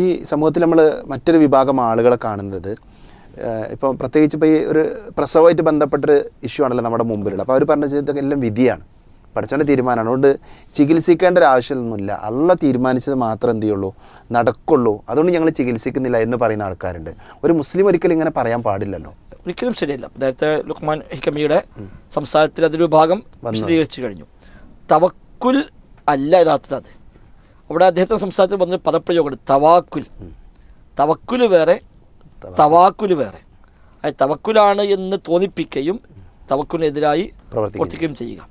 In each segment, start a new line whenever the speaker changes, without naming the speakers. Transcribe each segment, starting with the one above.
ഈ സമൂഹത്തിൽ നമ്മൾ മറ്റൊരു വിഭാഗം ആളുകളെ കാണുന്നത് ഇപ്പോൾ പ്രത്യേകിച്ച് ഇപ്പോൾ ഈ ഒരു പ്രസവമായിട്ട് ബന്ധപ്പെട്ടൊരു ഇഷ്യൂ ആണല്ലോ നമ്മുടെ മുമ്പിലുള്ളത്. അപ്പോൾ അവർ പറഞ്ഞ ചെയ്തൊക്കെ എല്ലാം വിധിയാണ്. പഠിച്ചവന്റെ തീരുമാനമാണ്. അതുകൊണ്ട് ചികിത്സിക്കേണ്ട ഒരു ആവശ്യമൊന്നുമില്ല. അല്ല തീരുമാനിച്ചത് മാത്രം എന്ത് ചെയ്യുള്ളൂ? നടക്കുള്ളൂ. അതുകൊണ്ട് ഞങ്ങൾ ചികിത്സിക്കുന്നില്ല എന്ന് പറയുന്ന ആൾക്കാരുണ്ട്. ഒരു മുസ്ലിം ഒരിക്കലും ഇങ്ങനെ പറയാൻ പാടില്ലല്ലോ.
ഒരിക്കലും ശരിയല്ല. നേരത്തെ ലുക്മാൻ ഹിക്കമിയുടെ സംസാരത്തിൽ അതൊരു ഭാഗം വിശദീകരിച്ചു കഴിഞ്ഞു. തവക്കുൽ അല്ല യഥാർത്ഥത്തിൽ അത്. അവിടെ അദ്ദേഹത്തിന്റെ സംസാരത്തിൽ പറഞ്ഞ പദപ്രയോഗമുണ്ട് തവാക്കുൽ. തവക്കുൽ വേറെ തവാക്കുൽ. വേറെ. അതായത് തവക്കുലാണ് എന്ന് തോന്നിപ്പിക്കുകയും തവക്കുലിനെതിരായി
പ്രവർത്തിക്കും
പ്രവർത്തിക്കുകയും ചെയ്യുക.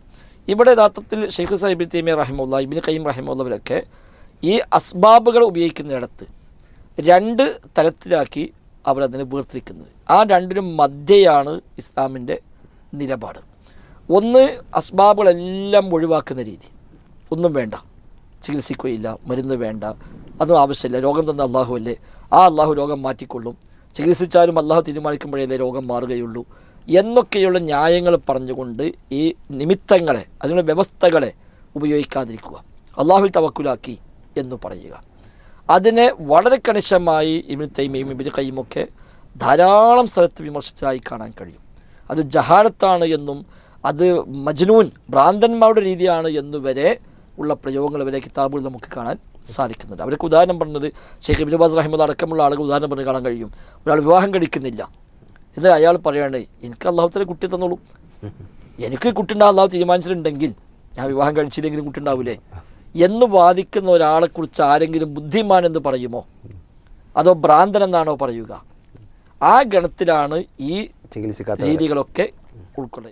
ഇവിടെ യഥാർത്ഥത്തിൽ ഷെയ്ഖ് സാഹിബിൻ തൈമിയ റഹിമുള്ള ഇബിൻ കയ്യം റഹിമുള്ളവരൊക്കെ ഈ അസ്ബാബുകൾ ഉപയോഗിക്കുന്നിടത്ത് രണ്ട് തലത്തിലാക്കി അവരതിനെ വേർതിരിക്കുന്നത്. ആ രണ്ടിനും മധ്യയാണ് ഇസ്ലാമിന്റെ നിലപാട്. ഒന്ന് അസ്ബാബുകളെല്ലാം ഒഴിവാക്കുന്ന രീതി. ഒന്നും വേണ്ട. ചികിത്സിക്കുകയില്ല മരുന്ന് വേണ്ട അതും ആവശ്യമില്ല രോഗം തന്ന അള്ളാഹു അല്ലേ ആ അള്ളാഹു രോഗം മാറ്റിക്കൊള്ളും. ചികിത്സിച്ചാലും അള്ളാഹു തീരുമാനിക്കുമ്പോഴേ രോഗം മാറുകയുള്ളൂ. എന്നൊക്കെയുള്ള ന്യായങ്ങൾ പറഞ്ഞുകൊണ്ട് ഈ നിമിത്തങ്ങളെ അതിനുള്ള വ്യവസ്ഥകളെ ഉപയോഗിക്കാതിരിക്കുക. അള്ളാഹുൽ തവക്കുലാക്കി എന്ന് പറയുക. അതിനെ വളരെ കണിശമായി ഇബിൻ തൈമയും ഇബിൻ കൈമൊക്കെ ധാരാളം സ്ഥലത്ത് വിമർശിച്ചതായി കാണാൻ കഴിയും. അത് ജഹാനത്താണ് എന്നും അത് മജ്നൂൻ ഭ്രാന്തന്മാരുടെ രീതിയാണ് എന്നുവരെ ഉള്ള പ്രയോഗങ്ങൾ വരെ കിതാബുകൾ നമുക്ക് കാണാൻ സാധിക്കുന്നുണ്ട്. അവർക്ക് ഉദാഹരണം പറഞ്ഞത് ഷെയ്ഖ് ഇബിനുബാസ് ബാസ് റഹിമദ് അടക്കമുള്ള ആളുകൾ ഉദാഹരണം പറഞ്ഞ് കാണാൻ കഴിയും. ഒരാൾ വിവാഹം കഴിക്കുന്നില്ല. എന്നാൽ അയാൾ പറയാണ് എനിക്ക് അള്ളാഹുത്തിനെ കുട്ടി തന്നോളൂ. എനിക്ക് കുട്ടി ഉണ്ടാകാൻ അള്ളാഹു തീരുമാനിച്ചിട്ടുണ്ടെങ്കിൽ ഞാൻ വിവാഹം കഴിച്ചില്ലെങ്കിലും കുട്ടി ഉണ്ടാവില്ലേ എന്ന് വാദിക്കുന്ന ഒരാളെക്കുറിച്ച് ആരെങ്കിലും ബുദ്ധിമാൻ എന്ന് പറയുമോ? അതോ ഭ്രാന്തൻ എന്നാണോ പറയുക? ആ ഗണത്തിലാണ് ഈ രീതികളൊക്കെ ഉൾക്കൊള്ളുന്നത്.